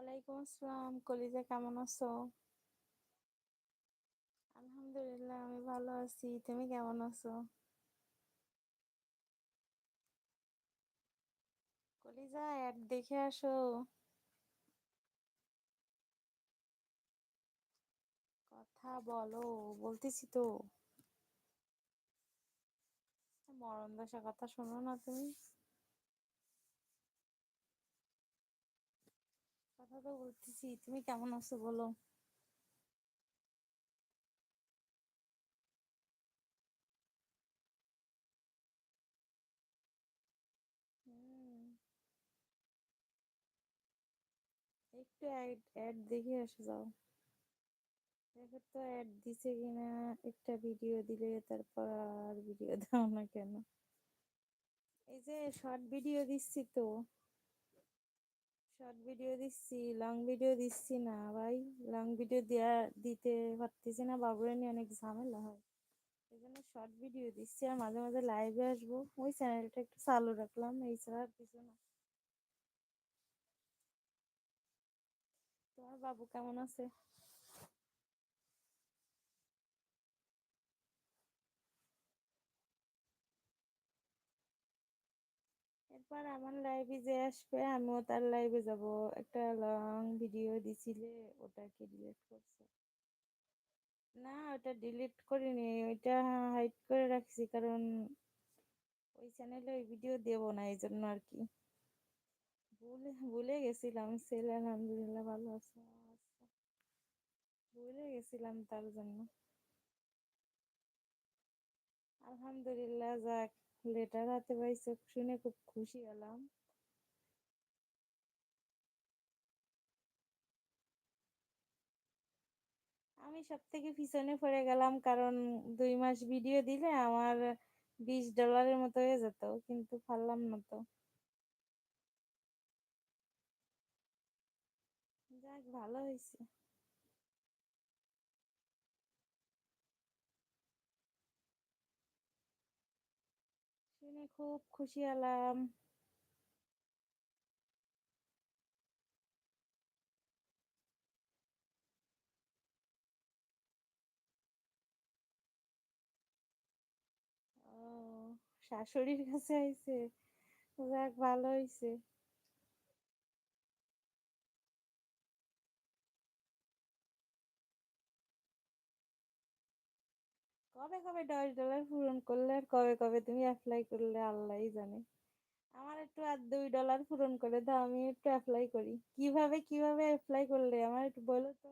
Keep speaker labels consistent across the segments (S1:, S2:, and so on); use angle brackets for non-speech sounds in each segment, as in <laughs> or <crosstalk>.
S1: ওয়ালাইকুম আসসালাম। কলিজা, কেমন আছো? আলহামদুলিল্লাহ, আমি ভালো আছি। তুমি কেমন আছো? কলিজা, অ্যাড দেখে আসো। কথা বলো, বলতেছি তো। মরণ দশা কথা শোনো না তুমি। কথা বলতেছি তুমি কেমন আছো বলো? একটু অ্যাড দেখে আসো যাও। দেখো তো অ্যাড দিছে কিনা, একটা ভিডিও দিলে তারপর আর ভিডিও দাও না কেন? এই যে শর্ট ভিডিও দিচ্ছি তো। শর্ট ভিডিও দিচ্ছি লং ভিডিও দিচ্ছি না ভাই। লং ভিডিও দেয়া, দিতে পারতেছি না, বাবুরা নিয়ে অনেক ঝামেলা হয়। এই জন্য শর্ট ভিডিও দিচ্ছি আর মাঝে মাঝে লাইভে আসব। ওই চ্যানেলটা একটু চালু রাখলাম, এই ছাড়া আর কিছু না। তোমার বাবু কেমন আছে? এরপর আমার লাইভে যে আসবে, আমিও তার লাইভে যাব। একটা লং ভিডিও দিছিলে ওটাকে ডিলিট করছে? না, ওটা ডিলিট করিনি, ওইটা হাইড করে রাখছি, কারণ ওই চ্যানেলে ওই ভিডিও দেবো না এই জন্য আর কি। ভুলে ভুলে গেছিলাম, ছেলে, আলহামদুলিল্লাহ ভালো আছে আচ্ছা। ভুলে গেছিলাম তার জন্য। আলহামদুলিল্লাহ, যাক। লেটার হাতে পাইছে, শুনে খুব খুশি হলাম। আমি সব থেকে পিছনে পড়ে গেলাম কারণ দুই মাস ভিডিও দিলে আমার বিশ ডলারের মতো হয়ে যেত, কিন্তু পারলাম না তো। যাক, ভালো হয়েছে খুব খুশি হলাম। শাশুড়ির কাছে আইছে। যাক ভালো হয়েছে কবে দশ ডলার পূরণ করলে আর কবে কবে তুমি অ্যাপ্লাই করলে আল্লাহই জানে। আমার একটু আর দুই ডলার পূরণ করে দাও, আমি একটু অ্যাপ্লাই করি। কীভাবে কীভাবে অ্যাপ্লাই করলে? আমার একটু বলো তো।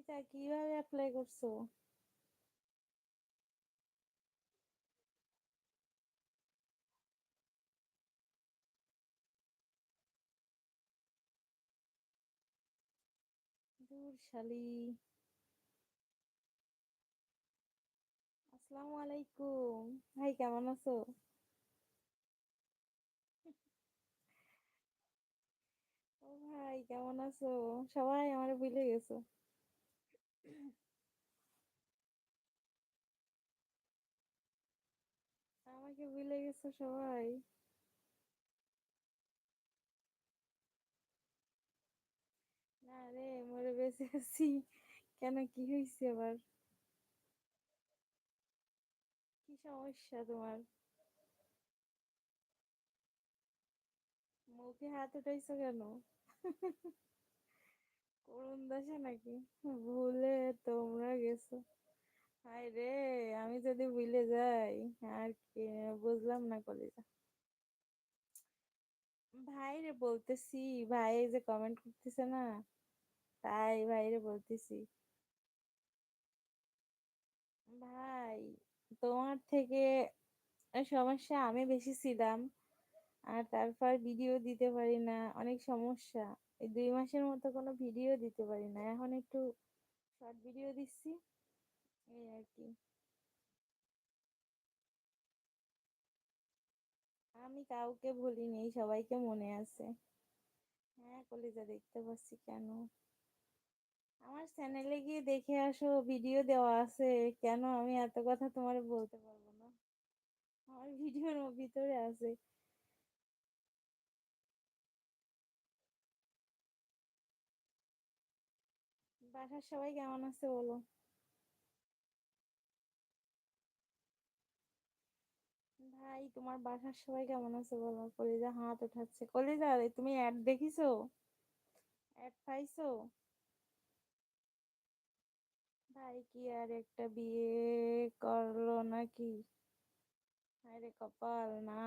S1: কলিতা কীভাবে অ্যাপ্লাই করছ? দূর শালি। আসসালামু আলাইকুম। ভাই, কেমন আছো? ও ভাই, কেমন আছো? সবাই আমার ভুলে গেছো। আমাকে ভুলে গেছো সবাই। না রে, মরে বেঁচে আছি। কেন, কি হয়েছে আবার? কি সমস্যা তোমার? মুখে হাত উঠাইছো কেন? করুণ দশা নাকি? ভুলে তোমরা গেছো। হায় রে, আমি যদি ভুলে যাই, আর কি? বুঝলাম না কলিজা ভাই রে বলতেছি, ভাই যে কমেন্ট করতেছে না, তাই ভাইরে বলতেছি। ভাই, তোমার থেকে সমস্যা আমি বেশি ছিলাম, আর তারপর ভিডিও দিতে পারি না, অনেক সমস্যা। এই দুই মাসের মতো কোনো ভিডিও দিতে পারি না। এখন একটু শর্ট ভিডিও দিচ্ছি। এই আর কি। আমি কাউকে ভুলিনি, সবাইকে মনে আছে। হ্যাঁ কলিজা দেখতে পাচ্ছি কেন? আমার চ্যানেলে গিয়ে দেখে আসো ভিডিও দেওয়া আছে। কেন আমি এত কথা তোমার বলতে পারব না? আমার ভিডিওর ভিতরে আছে। বাসার সবাই কেমন আছে বলো? ভাই, তোমার বাসার সবাই কেমন আছে বলো? কলিজা হাত উঠাচ্ছে কলিজা তুমি অ্যাড দেখিছো? অ্যাড পাইছো? ভাই, কি আর একটা বিয়ে করল নাকি? আরে কপাল, না।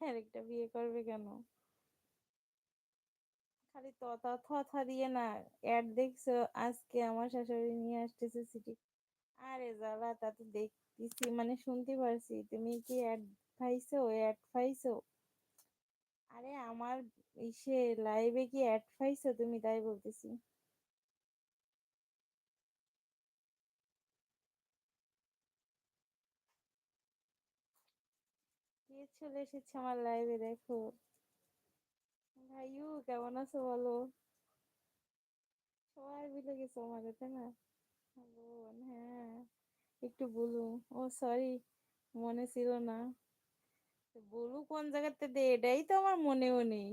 S1: আর একটা বিয়ে করবে কেন? খালি তথা থথা দিয়ে না অ্যাড দেখছ? আজকে আমার শাশুড়ি নিয়ে আসতেছে সিটি আরে জ্বালা, তা তো দেখতেছি মানে শুনতে পারছি। তুমি কি অ্যাড পাইছো অ্যাড পাইছো আরে আমার ইসে লাইভে কি অ্যাড পাইছো তুমি তাই বলতেছি? কে চলে এসেছে আমার লাইভে দেখো। ভাইউ কেমন আছো বলো সবাই ভুলে গেছো আমাকে না বোন হ্যাঁ একটু বলু ও সরি মনে ছিল না বলু কোন জায়গাতে দে এটাই তো আমার মনেও নেই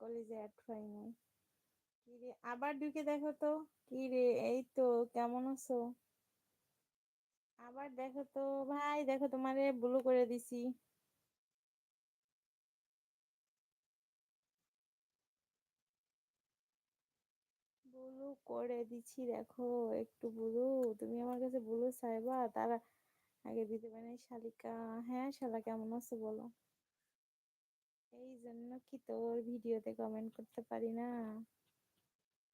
S1: কলেজে অ্যাড পাই নাই। কি রে, আবার ঢুকে দেখো তো। কি রে, এই তো, কেমন আছো? আবার দেখো তো, ভাই দেখো তোমারে ব্লু করে দিছি। ব্লু করে দিছি দেখো, একটু ব্লু তুমি আমার কাছে ব্লু চাইবা, তার আগে দিতে পারি শালিকা। হ্যাঁ শালা, কেমন আছো বলো। এই জন্য কি তোর ভিডিওতে কমেন্ট করতে পারি না?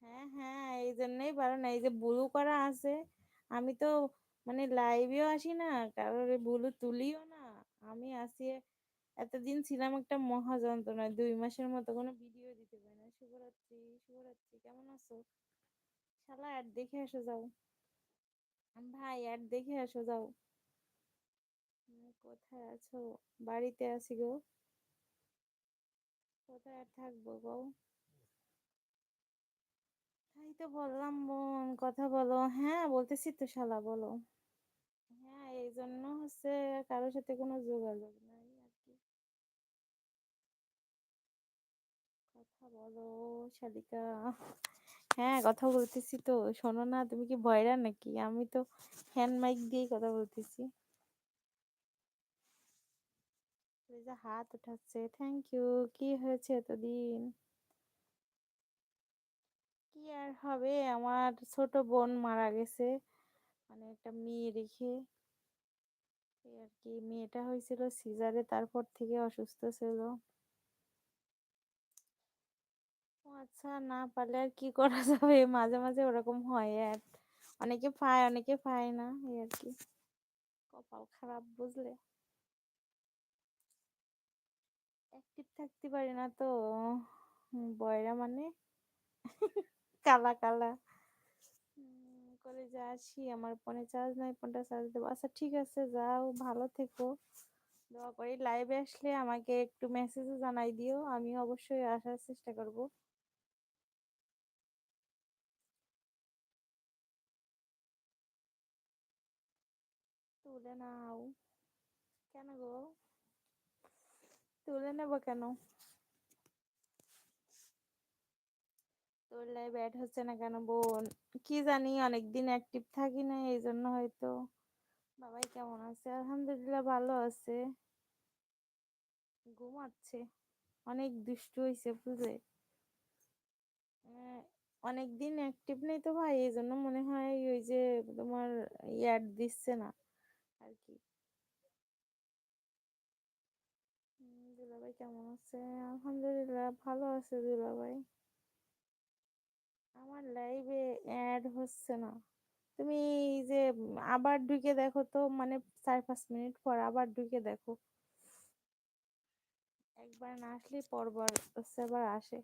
S1: হ্যাঁ হ্যাঁ এই জন্যই পারো না, এই যে ব্লু করা আছে, আমি তো মানে লাইভেও আসি না, কারোর ব্লু তুলিও না, আমি আসি এতদিন ছিলাম একটা মহা যন্ত্রণায় দুই মাসের মতো কোনো ভিডিও দিতে পারি না, শুভরাত্রি শুভরাত্রি, কেমন আছো? শালা অ্যাড দেখে আসো যাও। ভাই অ্যাড দেখে আসো যাও। কোথায় আছো? বাড়িতে আছি গো। কোথায় আর থাকব গো? তাই তো বললাম, বোন, কথা বলো। হ্যাঁ বলতেছি তো শালা, বলো। হ্যাঁ এই জন্য হচ্ছে কারোর সাথে কোনো যোগাযোগ নাই আর কি। কথা বলো, শালিকা। হ্যাঁ কথা বলতেছি তো। শোনো না, তুমি কি ভয়রা নাকি? আমি তো হ্যান্ড মাইক দিয়েই কথা বলতেছি এই যে হাত উঠাচ্ছে থ্যাংক ইউ কি হয়েছে এতদিন? কি আর হবে? আমার ছোট বোন মারা গেছে মানে একটা মেয়ে রেখে। আর কি, মেয়েটা হয়েছিল সিজারে, তারপর থেকে অসুস্থ ছিল। আচ্ছা না পারলে আর কি করা যাবে? <laughs> মাঝে মাঝে ওরকম হয় আর। অনেকে পায় অনেকে পায় না, এই আর কি। কপাল খারাপ বুঝলে? অ্যাক্টিভ থাকতে পারি না তো। বয়রা মানে? কালা কালা। কলেজে আসি আমার ফোনে চার্জ নাই, ফোনটা চার্জ দেবো। আচ্ছা ঠিক আছে, যাও, ভালো থেকো। দোয়া করি লাইভে আসলে আমাকে একটু মেসেজে জানাই দিও, আমি অবশ্যই আসার চেষ্টা করব। তুলে নাও। কেন গো? তুলে নেব কেন? তোর লাইভ অ্যাড হচ্ছে না কেন বোন? কি জানি, অনেকদিন অ্যাক্টিভ থাকি না এই জন্য হয়তো। বাবাই কেমন আছে? আলহামদুলিল্লাহ ভালো আছে। ঘুমাচ্ছে। অনেক দুষ্টু হয়েছে বুঝলে? অনেক দিন অ্যাক্টিভ নেই তো ভাই, এই জন্য মনে হয় ওই যে তোমার অ্যাড দিচ্ছে না। আর কি। দুলাভাই কেমন আছে? আলহামদুলিল্লাহ ভালো আছে দুলাভাই। আমার লাইভে অ্যাড হচ্ছে না। তুমি যে আবার ঢুকে দেখো তো মানে চার পাঁচ মিনিট পর আবার ঢুকে দেখো। একবার না আসলে পরবার হচ্ছে আবার আসে।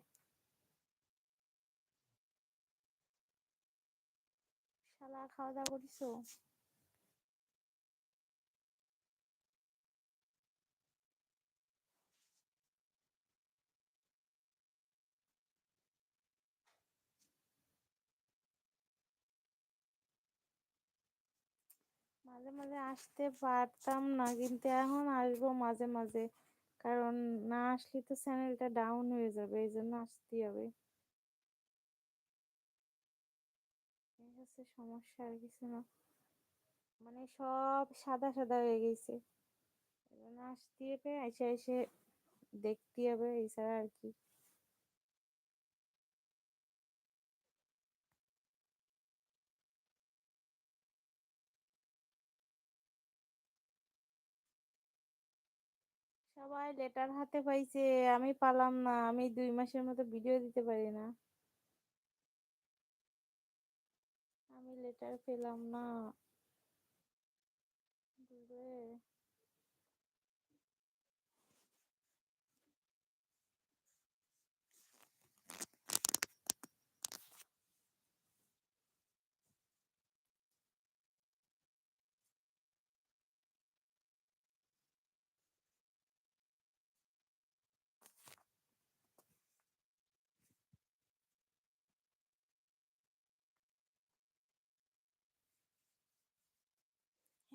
S1: শালা খাওয়া দাওয়া করিছো? মাঝে মাঝে আসতে পারতাম না, কিন্তু এখন আসব মাঝে মাঝে। কারণ না আসলে তো চ্যানেলটা ডাউন হয়ে যাবে, এই জন্য আসতেই হবে। সমস্যা, আর কিছু না। মানে সব সাদা সাদা হয়ে গেছে। আসতে হবে, এসে এসে দেখতে হবে, এছাড়া আর কি। সবাই লেটার হাতে পাইছে, আমি পালাম না, আমি দুই মাসের মতো ভিডিও দিতে পারি না। আমি লেটার পেলাম না বুঝলে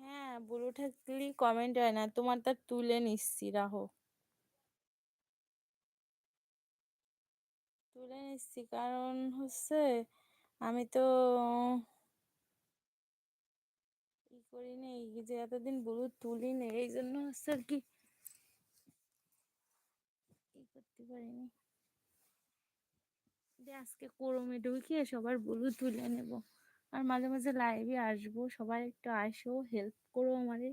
S1: হ্যাঁ ব্লু থাকলেই কমেন্ট হয় না। তোমার তা তুলে নিচ্ছি, রাহো। তুলে নিচ্ছি কারণ হচ্ছে আমি তো ই করি নেই যে এতদিন ব্লু তুলি নেই এই জন্য হচ্ছে আর কি করতে পারিনি। আজকে কোরমে ঢুকিয়ে সবার ব্লু তুলে নেব। আর মাঝে মাঝে লাইভে আসব। সবাই একটু আসো হেল্প করো আমারে।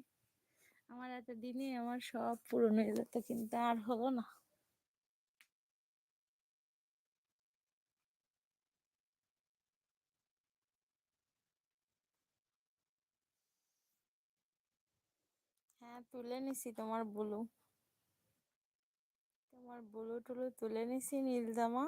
S1: আমার এতদিনে আমার সব পূরণ হয়ে যেত, কিন্তু আর হলো না। হ্যাঁ তুলে নিছি তোমার ব্লু। তোমার ব্লু টুলু তুলে নিছি নীল জামা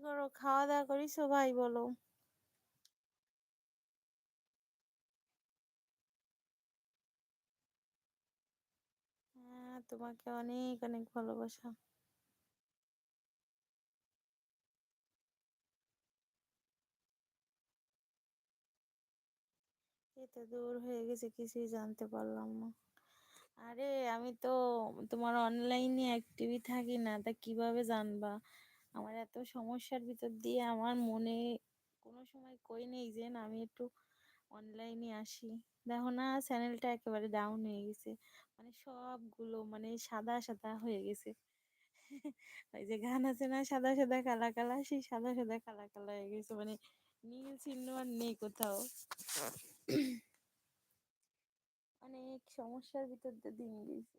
S1: করো, খাওয়া দাওয়া করিছো ভাই বলো। হ্যাঁ তোমাকে অনেক অনেক ভালোবাসা। এত দূর হয়ে গেছে, কিছুই জানতে পারলাম না। আরে, আমি তো তোমার অনলাইনে অ্যাক্টিভই থাকি না, তা কীভাবে জানবা? আমার এত সমস্যার ভিতর দিয়ে আমার মনে কোনো সময় কই নেই যে না আমি একটু অনলাইনে আসি। দেখো না চ্যানেলটা একেবারে ডাউন হয়ে গেছে। মানে সবগুলো মানে সাদা সাদা হয়ে গেছে। <laughs> ওই যে গান আছে না, সাদা সাদা কালা কালা, সেই সাদা সাদা কালা কালা হয়ে গেছে। মানে নীল চিহ্ন আর নেই কোথাও। <clears throat> অনেক সমস্যার ভিতর দিয়ে দিন গেছে।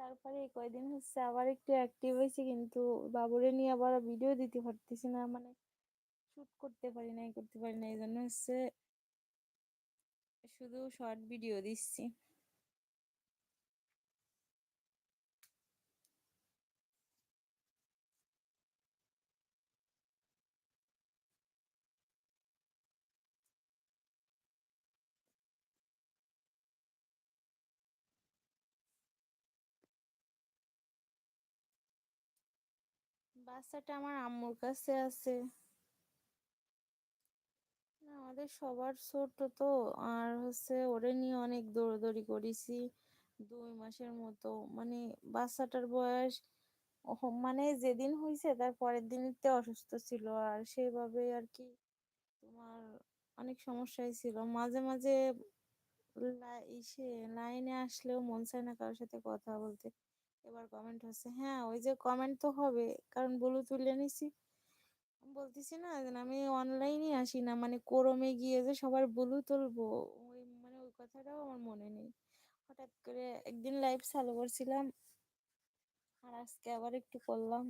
S1: তারপরে কয়দিন হচ্ছে আবার একটু অ্যাক্টিভ হয়েছে, কিন্তু বাবুরে নিয়ে আবার ভিডিও দিতে পারতেছি না মানে শুট করতে পারি না করতে পারি না এই জন্য হচ্ছে শুধু শর্ট ভিডিও দিচ্ছি। বাচ্চাটা আমার আম্মুর কাছে আছে। আমাদের সবার ছোট তো, আর হচ্ছে ওরে নিয়ে অনেক দৌড়াদৌড়ি করেছি দুই মাসের মতো। মানে বাচ্চাটার বয়স মানে যেদিন হয়েছে তার পরের দিনতে অসুস্থ ছিল, আর সেভাবে আর কি তোমার অনেক সমস্যাই ছিল। মাঝে মাঝে লাইনে আসলেও মন চায় না কারোর সাথে কথা বলতে। এবার কমেন্ট হচ্ছে হ্যাঁ ওই যে কমেন্ট তো হবে, কারণ বলু তুলে নিছি। বলতেছি না আমি অনলাইনে আসি না মানে কোরমে গিয়ে যে সবার বলু তুলবো, ওই মানে ওই কথাটাও আমার মনে নেই। হঠাৎ করে একদিন লাইভ চালু করছিলাম, আর আজকে আবার একটু করলাম।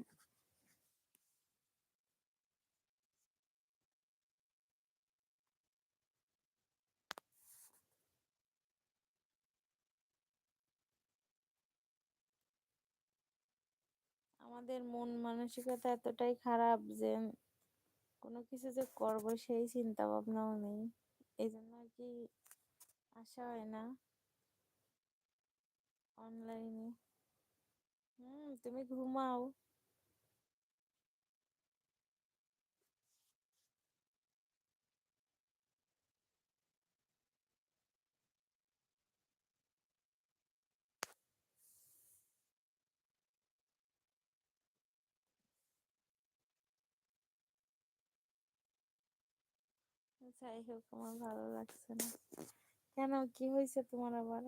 S1: আমাদের মন মানসিকতা এতটাই খারাপ যে কোনো কিছু যে করব সেই চিন্তা ভাবনাও নেই। এই জন্য আর কি আসা হয় না। অনলাইনে হম, তুমি ঘুমাও। যাই হোক, আমার ভালো লাগছে না। কেন, কি হয়েছে তোমার আবার?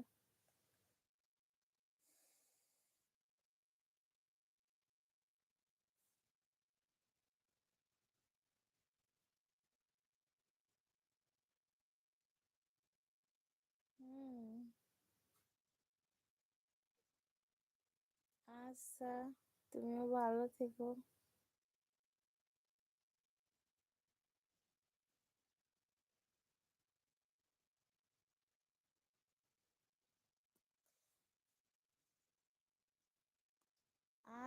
S1: আচ্ছা তুমিও ভালো থেকো।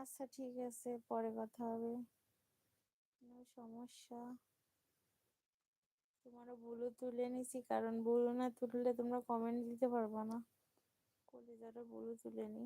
S1: আচ্ছা ঠিক আছে, পরে কথা হবে। সমস্যা? তোমারও ভুলও তুলে নিছি, কারণ ভুল না তুললে তোমরা কমেন্ট দিতে পারবা না। কলিজারও ভুলও তুলে নি।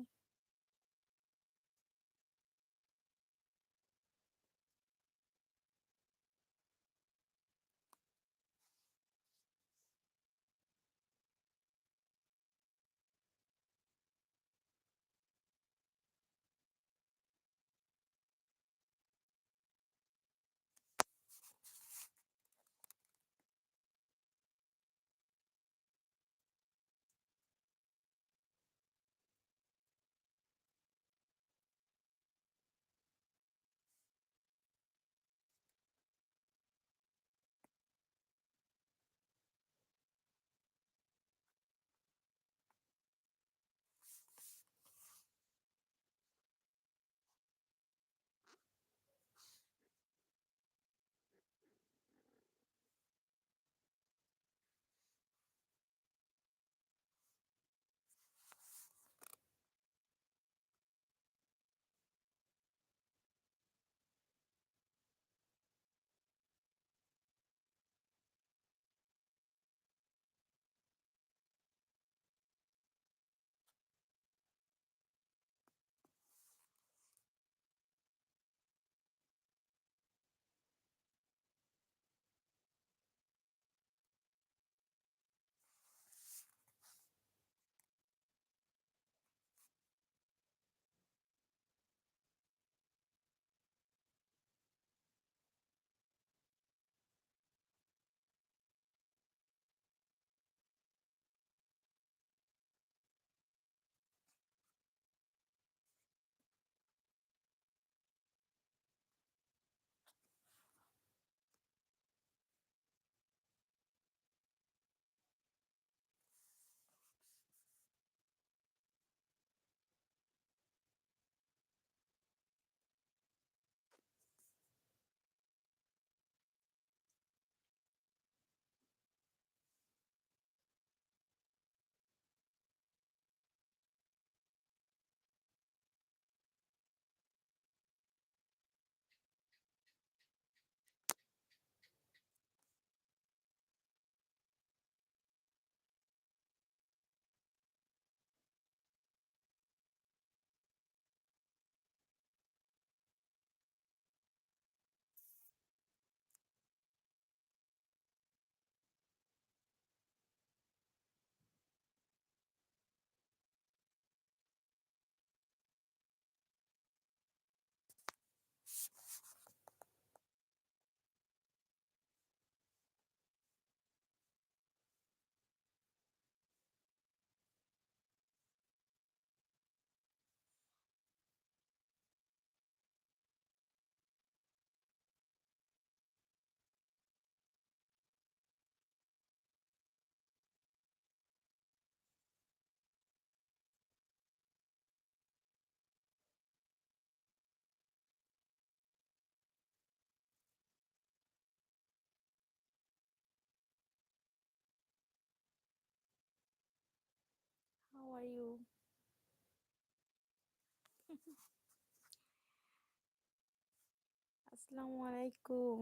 S1: Are you? আসসালামু আলাইকুম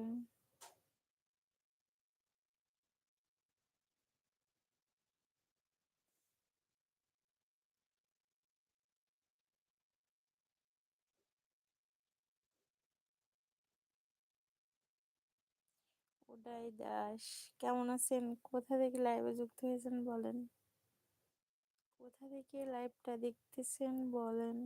S1: উদয় দাস কেমন আছেন? কোথা থেকে লাইভে যুক্ত হয়েছেন বলেন? কোথা থেকে লাইভটা দেখতেছেন বলেন?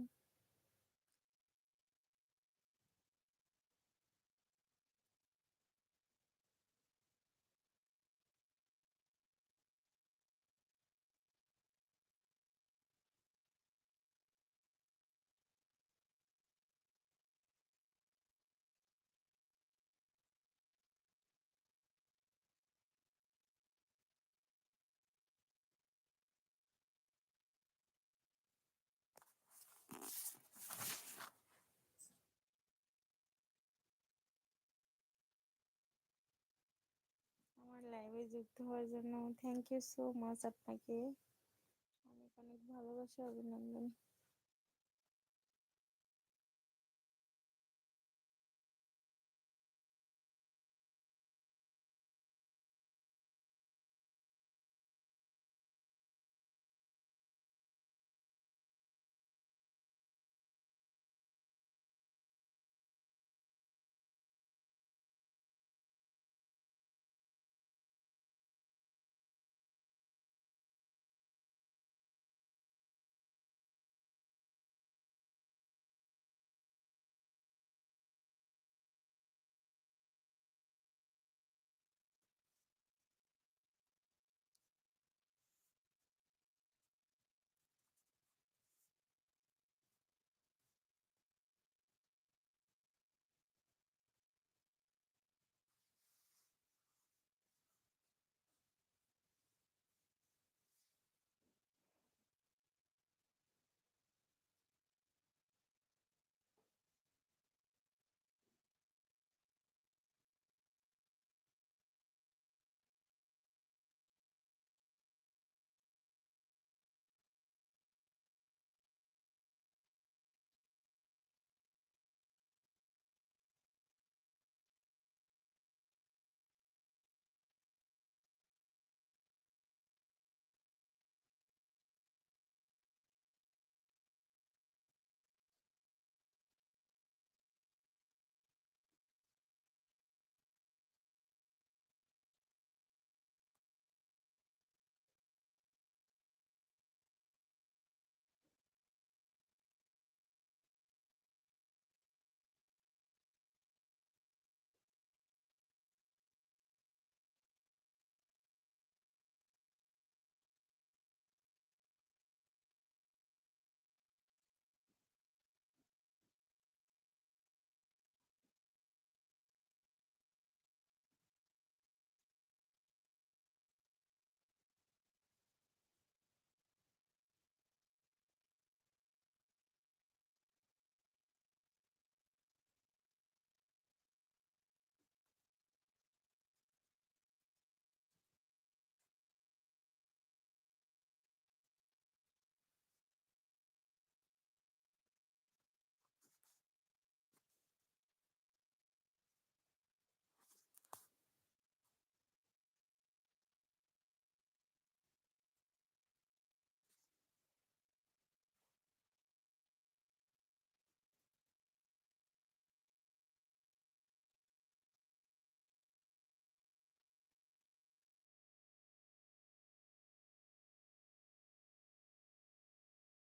S1: লাইভে যুক্ত হওয়ার জন্য থ্যাংক ইউ সো মাচ আপনাকে। অনেক অনেক ভালোবাসা অভিনন্দন।